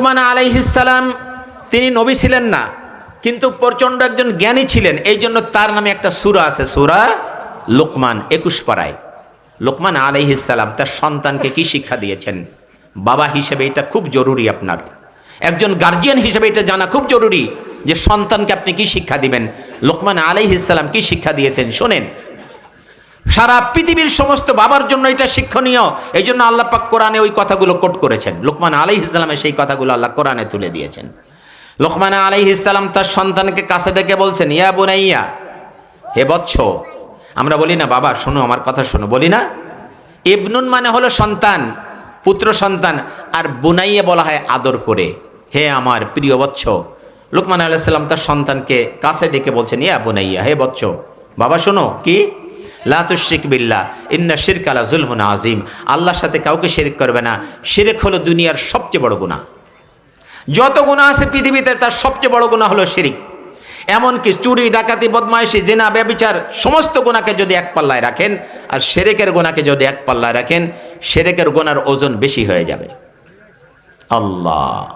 লুকমান আলাইহিসালাম তিনি নবী ছিলেন না, কিন্তু প্রচণ্ড একজন জ্ঞানী ছিলেন। এই জন্য তার নামে একটা সুরা আছে, সুরা লোকমান, একুশ পাড়ায়। লোকমান আলাইহিসালাম তার সন্তানকে কি শিক্ষা দিয়েছেন? বাবা হিসেবে এটা খুব জরুরি আপনার। একজন গার্জিয়ান হিসেবে এটা জানা খুব জরুরি যে সন্তানকে আপনি কি শিক্ষা দিবেন? লোকমান আলাইহিসালাম কি শিক্ষা দিয়েছেন? শোনেন সারা পৃথিবীর সমস্ত বাবার জন্য এটা শিক্ষণীয়। এই জন্য পাক কোরআনে ওই কথাগুলো কোট করেছেন। লোকমান আলী ইসলামের সেই কথাগুলো আল্লাহ কোরআনে তুলে দিয়েছেন। লোকমান আলী ইসলাম তার সন্তানকে কাছে ডেকে বলছেন, ইয়া বোনাইয়া, হে বৎস, আমরা বলি না, বাবা, শোনো, আমার কথা শোনো, বলি না। ইবনুন মানে হলো সন্তান, পুত্র সন্তান, আর বুনাইয়া বলা হয় আদর করে। হে আমার প্রিয় বৎস, লোকমান আলাইসাল্লাম তার সন্তানকে কাছে ডেকে বলছেন, ইয়া বোনাইয়া, হে বৎস, বাবা, শোনো, কি? লাতুশিক বিল্লাহ, ইন্না শিরক আলা জুলমুন আজিম আল্লাহর সাথে কাউকে শিরিক করবে না। শিরিক হলো দুনিয়ার সবচেয়ে বড় গুণা যত গুণা আছে পৃথিবীতে, তার সবচেয়ে বড় গুণা হলো শিরিক। এমনকি চুরি, ডাকাতি, বদমাইশি, জেনা, ব্যবিচার, সমস্ত গুণাকে যদি এক পাল্লায় রাখেন, আর সেরেকের গোনাকে যদি এক পাল্লায় রাখেন সেরেকের গোনার ওজন বেশি হয়ে যাবে। আল্লাহ।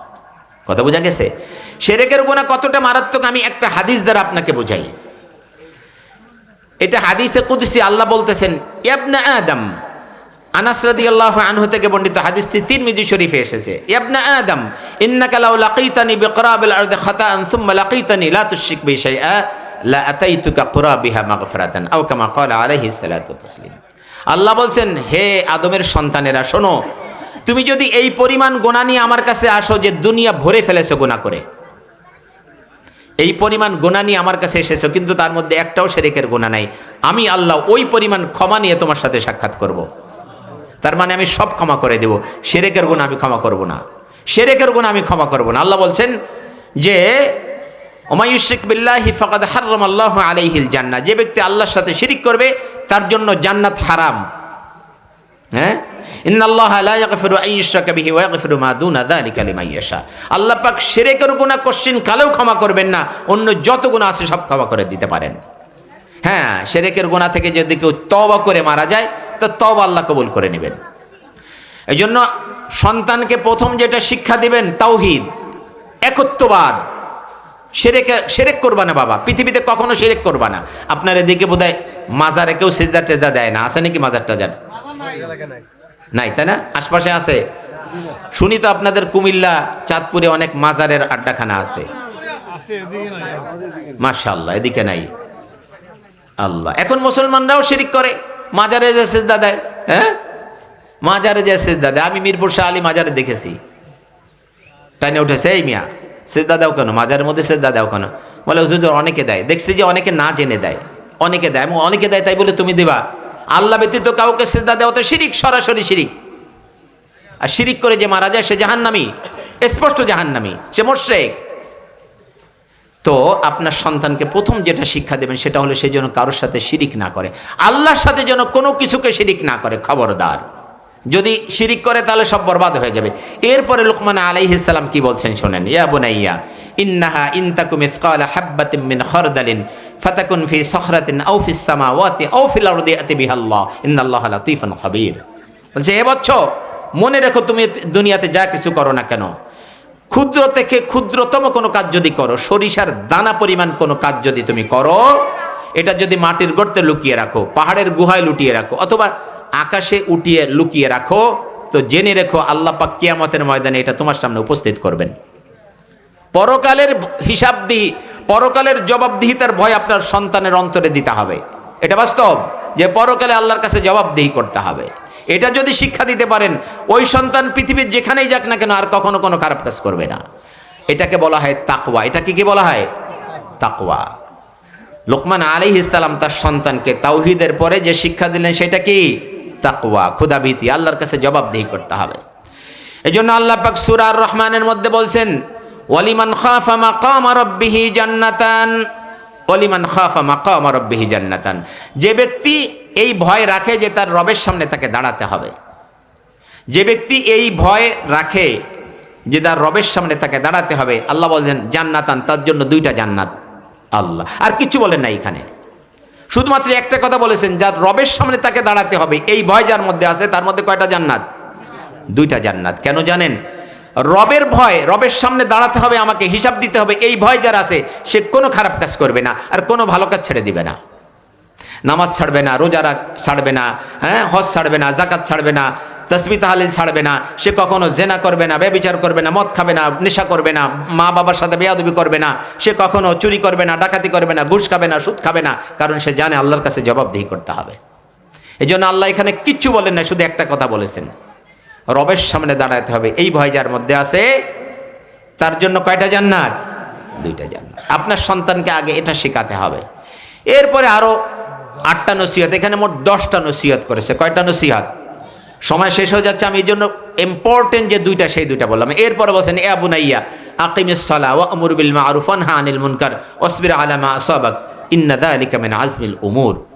কথা বোঝা গেছে? সেরেকের গোনা কতটা মারাত্মক, আমি একটা হাদিস দ্বারা আপনাকে বোঝাই। এটা হাদিসে কুদসি, আল্লাহ বলতেছেন, ইয়াবনা আদম। আনাস রাদিয়াল্লাহু আনহু থেকে বর্ণিত হাদিসটি তিরমিজি শরীফে এসেছে, ইয়াবনা আদম, ইন্নাকা লাউ লাকিতানি বিকরাবিল আরদি খাতাআন সুম্মা লাকিতানি লা তুশরিক বি শাইআ, লা আতাইতুকা কুরাবিহা মাগফিরাতান। আও কামা ক্বালা আলাইহি সালাতু তাসলিম আল্লাহ বলছেন, হে আদমের সন্তানেরা, শোনো, তুমি যদি এই পরিমাণ গোনা নিয়ে আমার কাছে আসো যে দুনিয়া ভরে ফেলেছো গোনা করে এই পরিমাণ গোনা নিয়ে আমার কাছে এসেছ, কিন্তু তার মধ্যে একটাও সেরেকের গোনা নাই। আমি আল্লাহ ওই পরিমাণ ক্ষমা নিয়ে তোমার সাথে সাক্ষাৎ করব। তার মানে আমি সব ক্ষমা করে দেব। সেরেকের গুণ আমি ক্ষমা করব না। সেরেকের গুণ আমি ক্ষমা করব না। আল্লাহ বলছেন যে ওমায়ুশিক বিল্লাহি ফকাদ হাররম আল্লাহ আলাইহিল জান্না যে ব্যক্তি আল্লাহর সাথে শিরিক করবে, তার জন্য জান্নাত হারাম। হ্যাঁ? ইন্নাল্লাহ লা ইয়াগফিরু আন ইউশরাকা বিহি ওয়া ইয়াগফিরু মা দুনা যালিকা লিমান ইয়াশা। আল্লাহ পাক শিরকের গুনাহ কোশ্চিন কালেও ক্ষমা করবেন না, অন্য যত গুনাহ আছে সব ক্ষমা করে দিতে পারেন। হ্যাঁ শিরকের গুনাহ থেকে যদি কেউ তওবা করে মারা যায়, তো তওবা আল্লাহ কবুল করে নেবেন। এই জন্য সন্তানকে প্রথম যেটা শিক্ষা দিবেন, তাওহিদ, একত্ববাদ। সেরেকে সেরেক করবা না বাবা, পৃথিবীতে কখনো সেরেক করবা না। আপনার এদিকে বোধ হয় মাজারে কেউ সেজদা টেজদা দেয় না, আছে নাকি মাজার টাজার নাই, তাই না? আশপাশে আছে? শুনি তো আপনাদের কুমিল্লা, চাঁদপুরে অনেক মাজারের আড্ডাখানা আছে। মাশাল্লাহ এদিকে নাই। আল্লাহ, এখন মুসলমানরাও শিরিক করে। মাজারে যে সেজদা দেয় হ্যাঁ? মাজারে যে সেজদা দেয়, আমি মিরপুর শাহ আলী মাজারে দেখেছি। টাইনে উঠেছে, এই মিয়া, সেজদা দাও কেন? মাজারের মধ্যে সেজদা দাও কেন? বলে, হুজুর, অনেকে দেয়। দেখছি যে অনেকে না জেনে দেয়। অনেকে দেয় এবং অনেকে দেয়, তাই বলে তুমি দেবা? আল্লাহ ব্যতীত কাউকে সেজদা দেওয়া তো শিরিক, সরাসরি শিরিক। আর শিরিক করে যে মারা যায় সে জাহান্নামি, স্পষ্ট জাহান্নামি, সে মোর্শেক তো আপনার সন্তানকে প্রথম যেটা শিক্ষা দেবেন সেটা হলো সে যেন কারোর সাথে শিরিক না করে। আল্লাহর সাথে যেন কোনো কিছুকে শিরিক না করে, খবরদার। যদি শিরিক করে তাহলে সব বরবাদ হয়ে যাবে। এরপরে লোকমান আলাইহিসাল্লাম কি বলছেন শোনেন, ইয়া বোনাইয়া, ইন্নাহা ইনতাকু মিসকালা হাব্বাতিন মিন খরদালিন ফাতাকুন ফি সখরাতিন আও ফিস সামাওয়াতি আও ফিল আরদি আতি বিহাল্লাহ। ইন্নাল্লাহা লাতীফুন খাবীর। বলছে হে বচ্চ মনে রেখো তুমি দুনিয়াতে যা কিছু করো না কেন। ক্ষুদ্র থেকে ক্ষুদ্রতম কোনো কাজ যদি করো, সরিষার দানা পরিমাণ কোনো কাজ যদি তুমি করো, এটা যদি মাটির গর্তে লুকিয়ে রাখো, পাহাড়ের গুহায় লুটিয়ে রাখো, অথবা আকাশে উঠিয়ে লুকিয়ে রাখো, তো জেনে রেখো আল্লাহ পাক কিয়ামতের ময়দানে এটা তোমার সামনে উপস্থিত করবেন। পরকালের হিসাবদিহি পরকালের জবাবদিহিতার ভয় আপনার সন্তানের অন্তরে দিতে হবে। এটা বাস্তব, যে পরকালে আল্লাহর কাছে জবাবদিহি করতে হবে। এটা যদি শিক্ষা দিতে পারেন, ওই সন্তান পৃথিবীর যেখানেই যাক না কেন আর কখনো কোনো খারাপ কাজ করবে না। এটাকে বলা হয় তাকওয়া। এটাকে কি বলা হয়? তাকওয়া। লোকমান আলী ইসলাম তার সন্তানকে তাওহিদের পরে যে শিক্ষা দিলেন, সেটা কি? তাকওয়া ক্ষুদাভীতি আল্লাহর কাছে জবাবদিহি করতে হবে। এই জন্য আল্লাহ পাক সুরার রহমানের মধ্যে বলছেন ওয়ালিমান খাফা মাকাম রব্বিহি জান্নাতান। ওয়ালিমান খাফা মাকাম রব্বিহি জান্নাতান। যে ব্যক্তি এই ভয় রাখে যে তার রবের সামনে তাকে দাঁড়াতে হবে। যে ব্যক্তি এই ভয় রাখে যে তার রবের সামনে তাকে দাঁড়াতে হবে, আল্লাহ বলছেন, জান্নাতান, তার জন্য দুইটা জান্নাত, আল্লাহ। আর কিছু বলেন না এখানে। শুধুমাত্র একটা কথা বলেছেন, যার রবের সামনে তাকে দাঁড়াতে হবে, এই ভয় যার মধ্যে আছে, তার মধ্যে কয়টা জান্নাত? দুইটা জান্নাত। কেন জানেন? রবের ভয়, রবের সামনে দাঁড়াতে হবে, আমাকে হিসাব দিতে হবে, এই ভয় যার আছে, সে কোনো খারাপ কাজ করবে না, আর কোনো ভালো কাজ ছেড়ে দিবে না। নামাজ ছাড়বে না রোজারা ছাড়বে না হ্যাঁ হজ ছাড়বে না জাকাত ছাড়বে না, তসবি তাহালিল ছাড়বে না, সে কখনো জেনা করবে না, ব্যবিচার করবে না, মদ খাবে না, নেশা করবে না, মা বাবার সাথে বেয়াদবি করবে না, সে কখনো চুরি করবে না, ডাকাতি করবে না, ঘুষ খাবে না, সুদ খাবে না, কারণ সে জানে আল্লাহর কাছে জবাবদিহি করতে হবে। এই জন্য আল্লাহ এখানে কিচ্ছু বলেন না শুধু একটা কথা বলেছেন। রবের সামনে দাঁড়াতে হবে। এই ভয় যার মধ্যে আছে, তার জন্য কয়টা জান্নাত? দুইটা জান্নাত। আপনার সন্তানকে আগে এটা শেখাতে হবে। এরপরে আরও আটটা নসিহত, এখানে মোট দশটা নসিহত করেছে। কয়টা নসিহত? সময় শেষ হয়ে যাচ্ছে, আমি এই জন্য ইম্পর্টেন্ট যে দুইটা, সেই দুইটা বললাম। এরপরে বলছেন, এ আবুনাইয়া আকিমিস সালা ওয়া আমর বিল মারুফ ওয়া নাহা আনিল মুনকার, ওয়াসবির আলা মা আসাবাক, ইন্না যালিকা মিন আজমিল উমুর।